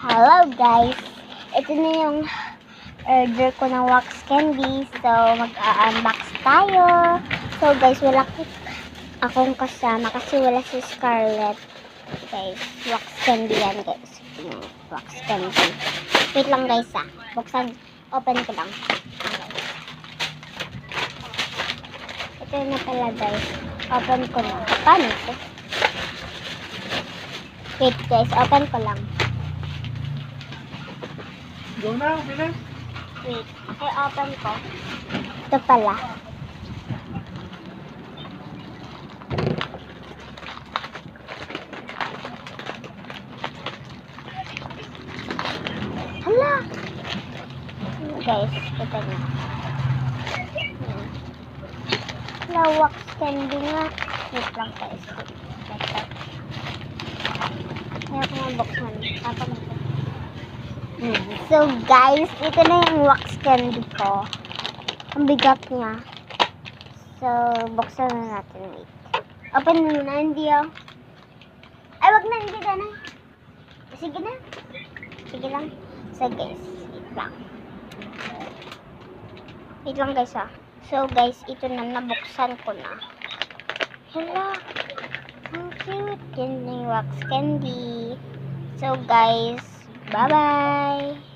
Hello guys! Ito na yung order ko ng wax candy. So, mag-unbox tayo. So guys, wala ko akong kasama kasi wala si Scarlett. Guys, wax candy yan guys. Wax candy. Wait lang guys ah. Buksan, open ko lang. Ito na pala guys. Open ko na. Paano ito? Wait guys, open ko lang. Go na, bilis. Wait, ay open ko. Ito pala. Hala! Guys, ito na. Wax candy nga. Wait lang guys. Kaya ko nga buksan. Tapos ito. Mm. So guys, ito na yung wax candy ko. Ang bigat niya. So, buksan na natin. Wait. Open na, hindi oh. Ay, wag na, hindi ka na. Sige na. Sige lang. So guys, wait lang. Wait lang guys ah. So guys, ito na, nabuksan ko na. Hello. Ang cute. Yan na yung wax candy. So guys, bye-bye.